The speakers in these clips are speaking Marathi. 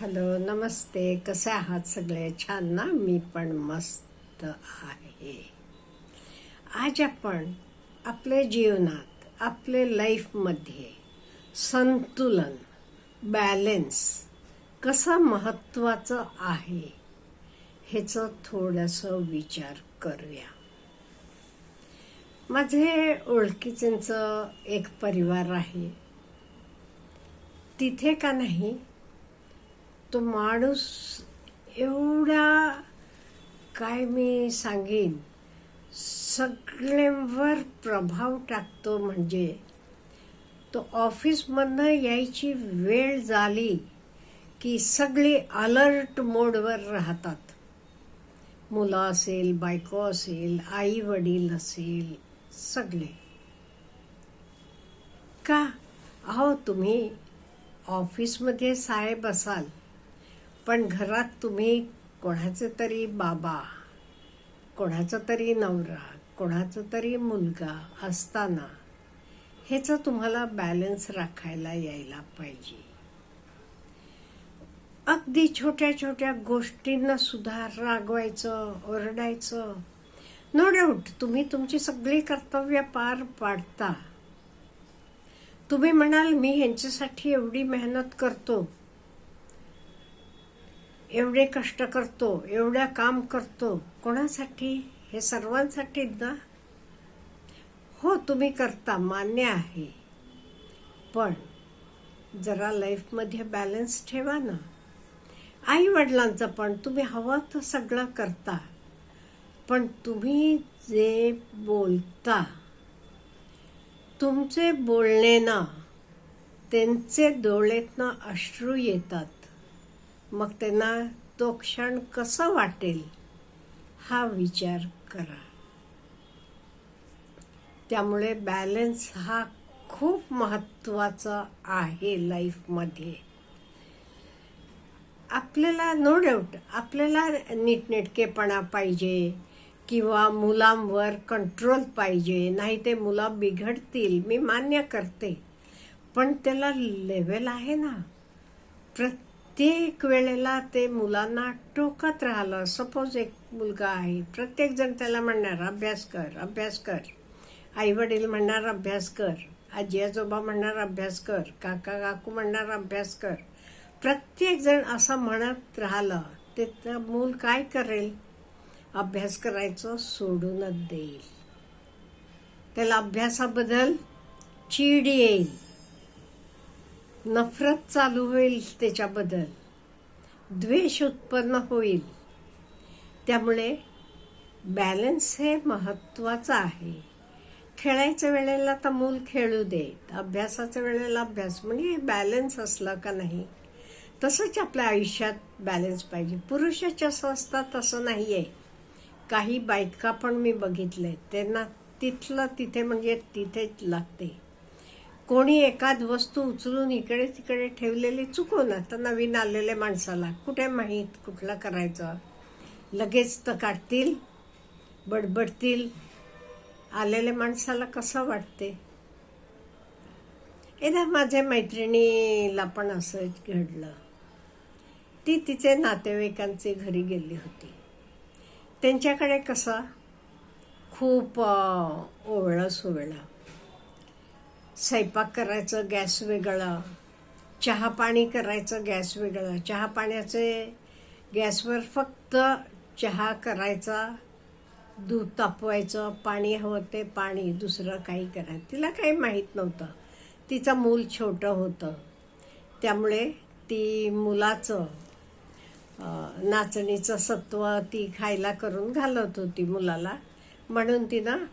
हॅलो नमस्ते. कसे आहात सगळे? छान ना? मी पण मस्त आहे. आज आपण आपल्या जीवनात आपले लाईफमध्ये संतुलन बॅलेन्स कसं महत्त्वाचं आहे ह्याचं थोडंसं विचार करूया. माझे ओळखीचेंचं एक परिवार आहे. तिथे का नाही तो माणूस एवढा काय मी सांगेन सगळ्यांवर प्रभाव टाकतो म्हणजे तो ऑफिसमधनं यायची वेळ झाली की सगळी अलर्ट मोडवर राहतात. मुलं असेल बायको असेल आई वडील असेल सगळे. का? अहो तुम्ही ऑफिसमध्ये साहेब असाल पण घरात तुम्ही कोणाचे तरी बाबा कोणाचा तरी नवरा कोणाचा तरी मुलगा असताना ह्याचं तुम्हाला बॅलन्स राखायला यायला पाहिजे. अगदी छोट्या छोट्या गोष्टींना सुद्धा रागवायचं ओरडायचं. नो डाऊट तुम्ही तुमची सगळी कर्तव्य पार पाडता. तुम्ही म्हणाल मी ह्यांच्यासाठी एवढी मेहनत करतो. एवढे कष्ट करतो एवढं काम करतो कोणासाठी? हे सर्वांसाठी ना? हो तुम्ही करता मान्य आहे. पण जरा लाईफमध्ये बॅलन्स ठेवा ना. आई वडिलांचं पण तुम्ही हवं तर सगळं करता. पण तुम्ही जे बोलता तुमचे बोलणे ना त्यांचे डोळ्यातनं अश्रू येतात. मग त्यांना तो क्षण कसं वाटेल हा विचार करा. त्यामुळे बॅलन्स हा खूप महत्त्वाचा आहे लाईफमध्ये आपल्याला नो डाऊट आपल्याला नीटनेटकेपणा पाहिजे किंवा मुलांवर कंट्रोल पाहिजे नाही ते मुलं बिघडतील मी मान्य करते. पण त्याला लेवल आहे ना. प्रत्येक वेळेला ते मुलांना टोकत राहिलं. सपोज एक मुलगा आहे. प्रत्येक जण त्याला म्हणणार अभ्यास कर अभ्यास कर. आई वडील म्हणणार अभ्यास कर. आजी आजोबा म्हणणार अभ्यास कर. काका काकू म्हणणार अभ्यास कर. प्रत्येक जण असं म्हणत राहिलं. ते तर मूल काय करेल? अभ्यास करायचं सोडूनच देईल. त्याला अभ्यासाबद्दल चीड येईल. नफरत चालू होईल त्याच्याबद्दल. द्वेष उत्पन्न होईल. त्यामुळे बॅलन्स हे महत्त्वाचं आहे. खेळायच्या वेळेला तर मूल खेळू देत अभ्यासाच्या वेळेला अभ्यास म्हणजे बॅलन्स असला का नाही तसंच आपल्या आयुष्यात बॅलन्स पाहिजे. पुरुषाच्या असं असतात तसं नाही आहे काही बायका पण मी बघितले त्यांना तिथलं तिथे म्हणजे तिथेच लागते. कोणी एखाद वस्तू उचलून इकडे तिकडे ठेवलेली चुकून आता नवीन आलेल्या माणसाला कुठे माहीत कुठलं करायचं? लगेच तर काढतील बडबडतील. आलेल्या माणसाला कसं वाटते? एकदा माझ्या मैत्रिणीला पण असं घडलं. ती तिचे नातेवाईकांचे घरी गेली होती. त्यांच्याकडे कसं? खूप ओवळं सोवळं स्वयंपाक करायचं गॅस वेगळं. चहा पाणी करायचं गॅस वेगळं. चहा पाण्याचे गॅसवर फक्त चहा करायचा दूध तापवायचं पाणी हवं ते पाणी दुसरं काही करायचं. तिला काही माहीत नव्हतं. तिचं मूल छोटं होतं. त्यामुळे ती मुलाचं नाचणीचं सत्व ती खायला करून घालत होती मुलाला. म्हणून तिनं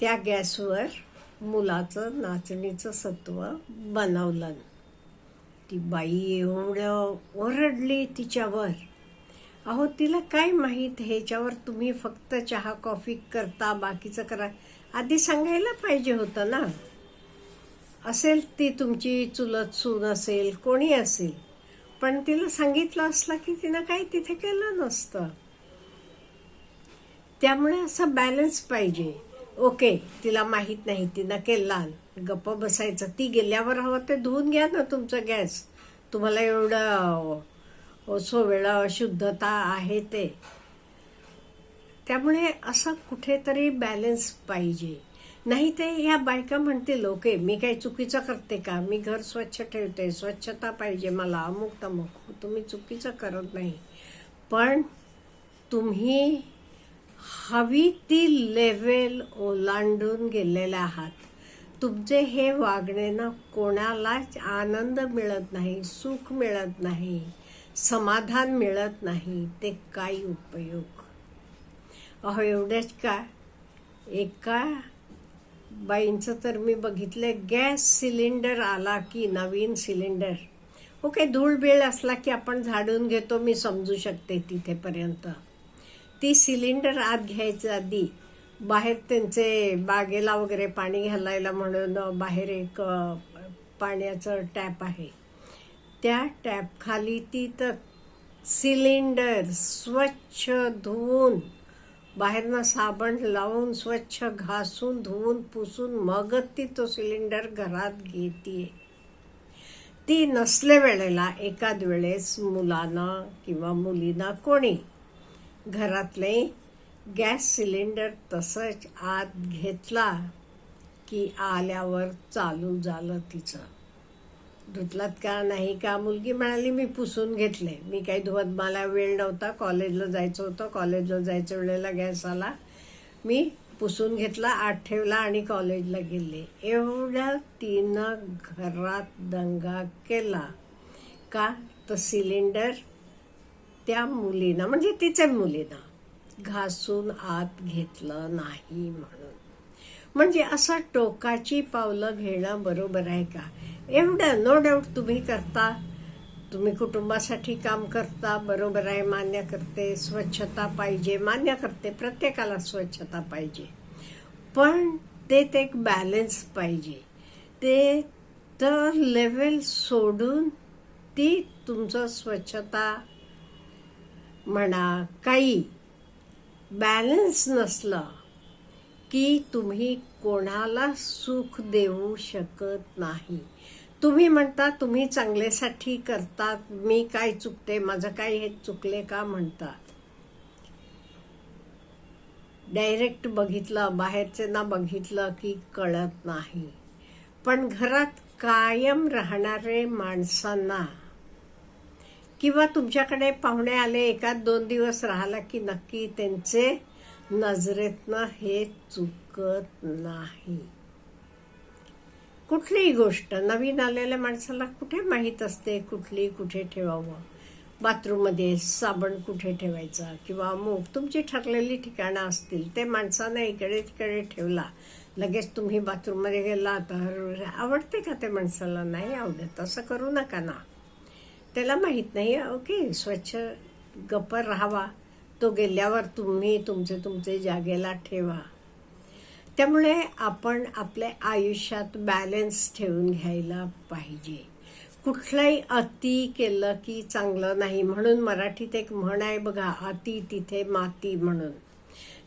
त्या गॅसवर मुलाचं नाचणीचं सत्व बनवलं. ती बाई एवढं ओरडली तिच्यावर. अहो तिला काय माहीत ह्याच्यावर तुम्ही फक्त चहा कॉफी करता बाकीचं करा. आधी सांगायला पाहिजे होतं ना. असेल ती तुमची चुलत सून असेल कोणी असेल. पण तिला सांगितलं असलं की तिनं काही तिथे केलं नसतं. त्यामुळे असं बॅलन्स पाहिजे. ओके तिला माहीत नाही तिनं केला गप्प बसायचं. ती गेल्यावर हवं ते धुवून घ्या ना तुमचं गॅस. तुम्हाला एवढं ओसो शुद्धता आहे ते. त्यामुळे असं कुठेतरी बॅलन्स पाहिजे. नाही ते ह्या बायका म्हणतील ओके मी काही चुकीचं करते का? मी घर स्वच्छ ठेवते. स्वच्छता पाहिजे मला. अमुक तमुक. तुम्ही चुकीचं करत नाही. पण तुम्ही हवी ती लेवल ओलांडून गेलेले आहात. तुमचे हे वागणे ना कोणालाच आनंद मिळत नाही सुख मिळत नाही समाधान मिळत नाही ते काही उपयोग? अहो एवढेच का? एका बाईंचं तर मी बघितलं गॅस सिलेंडर आला की नवीन सिलेंडर. ओके धूळ बीळ असला की आपण झाडून घेतो मी समजू शकते तिथेपर्यंत. ती सिलेंडर आत घ्यायच्या आधी बाहेर त्यांचे बागेला वगैरे पाणी घालायला म्हणून बाहेर एक पाण्याचं टॅप आहे. त्या टॅपखाली ती तर सिलेंडर स्वच्छ धुवून बाहेरनं साबण लावून स्वच्छ घासून धुवून पुसून मगच ती तो सिलेंडर घरात घेते ती नसले वेळेला एकाद वेळेस मुलानं किंवा मुलीनं कोणी घरातले गॅस सिलेंडर तसंच आत घेतला की आल्यावर चालू झालं तिचं. धुतलात का नाही का? मुलगी म्हणाली मी पुसून घेतले. मी काही धुवत मला वेळ नव्हता. कॉलेजला जायचं होतं. कॉलेजला जायच्या वेळेला गॅस आला. मी पुसून घेतला आत ठेवला आणि कॉलेजला गेले. एवढ्या तिनं घरात दंगा केला. का? तर सिलेंडर त्या मुलीनं म्हणजे तिच्या मुलीनं घासून आत घेतलं नाही म्हणून. म्हणजे असं टोकाची पावलं घेणं बरोबर आहे का? एवढं नो डाऊट तुम्ही करता. तुम्ही कुटुंबासाठी काम करता बरोबर आहे मान्य करते. स्वच्छता पाहिजे मान्य करते. प्रत्येकाला स्वच्छता पाहिजे. पण ते ते एक बॅलन्स पाहिजे. ते तर लेवल सोडून ती तुमचं स्वच्छता म्हणा काही बॅलन्स नसलं की तुम्ही कोणाला सुख देऊ शकत नाही. तुम्ही म्हणता तुम्ही चांगल्यासाठी करता मी काय चुकते माझं काय हे चुकले का? म्हणता डायरेक्ट बघितलं बाहेरचे ना बघितलं की कळत नाही. पण घरात कायम राहणारे माणसांना किंवा तुमच्याकडे पाहुणे आले एकाच दोन दिवस राहिला की नक्की त्यांचे नजरेतनं हे चुकत नाही. कुठलीही गोष्ट नवीन आलेल्या माणसाला कुठे माहीत असते कुठली कुठे ठेवावं? बाथरूममध्ये साबण कुठे ठेवायचा किंवा मूग तुमची ठरलेली ठिकाणं असतील ते माणसानं इकडे तिकडे ठेवला. लगेच तुम्ही बाथरूममध्ये गेला तर आवडते का ते माणसाला? नाही आवडत. असं करू नका ना. त्याला माहीत नाही ओके स्वच्छ गप्पर राहावा. तो गेल्यावर तुम्ही तुमचे तुमचे जागेला ठेवा. त्यामुळे आपण आपल्या आयुष्यात बॅलन्स ठेवून घ्यायला पाहिजे. कुठलाही अति केलं की चांगलं नाही म्हणून मराठीत एक म्हण आहे बघा अति तिथे माती म्हणून.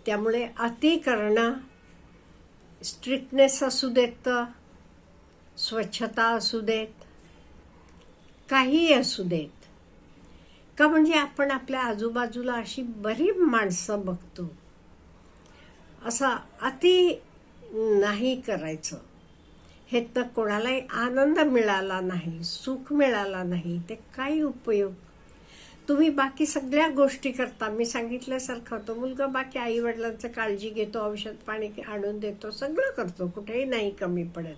त्यामुळे अति करणं स्ट्रिक्टनेस असू देत स्वच्छता असू देत काहीही असू देत. का म्हणजे आपण आपल्या आजूबाजूला अशी बरी माणसं बघतो? असं अति नाही करायचं. हे तर कोणालाही आनंद मिळाला नाही सुख मिळाला नाही ते काही उपयोग. तुम्ही बाकी सगळ्या गोष्टी करता. मी सांगितल्यासारखं तो मुलगा बाकी आई वडिलांचं काळजी घेतो औषध पाणी आणून देतो सगळं करतो कुठेही नाही कमी पडत.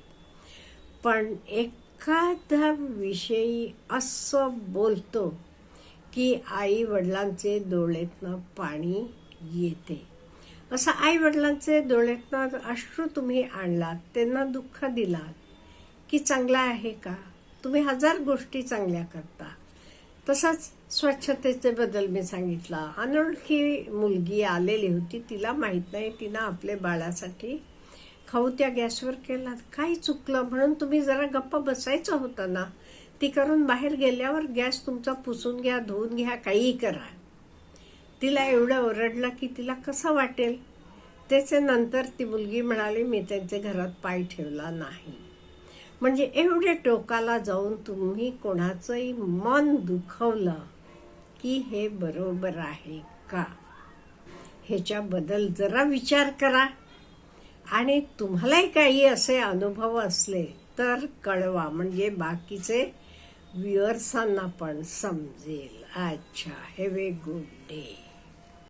पण एक एखाद्या विषयी असं बोलतो की आई वडिलांचे डोळ्यातनं पाणी येते. असं आई वडिलांचे डोळ्यातनं अश्रू तुम्ही आणलात त्यांना दुःख दिलात की चांगला आहे का? तुम्ही हजार गोष्टी चांगल्या करता. तसंच स्वच्छतेचे बदल मी सांगितला. अनोळखी मुलगी आलेली होती तिला माहीत नाही तिनं आपल्या बाळासाठी खाऊ त्या गॅसवर केला. काही चुकलं. म्हणून तुम्ही जरा गप्पा बसायचं होतं ना. ती करून बाहेर गेल्यावर गॅस तुमचा पुसून घ्या धुवून घ्या काहीही करा. तिला एवढं ओरडलं की तिला कसं वाटेल? त्याचे नंतर ती मुलगी म्हणाली मी त्यांच्या घरात पाय ठेवला नाही. म्हणजे एवढे टोकाला जाऊन तुम्ही कोणाचंही मन दुखवलं की हे बरोबर आहे का? ह्याच्याबद्दल जरा विचार करा. आणि तुम्हालाही काही असे अनुभव असले तर कळवा. म्हणजे बाकीचे व्ह्युअर्सांना पण समजेल. अच्छा हॅव ए गुड डे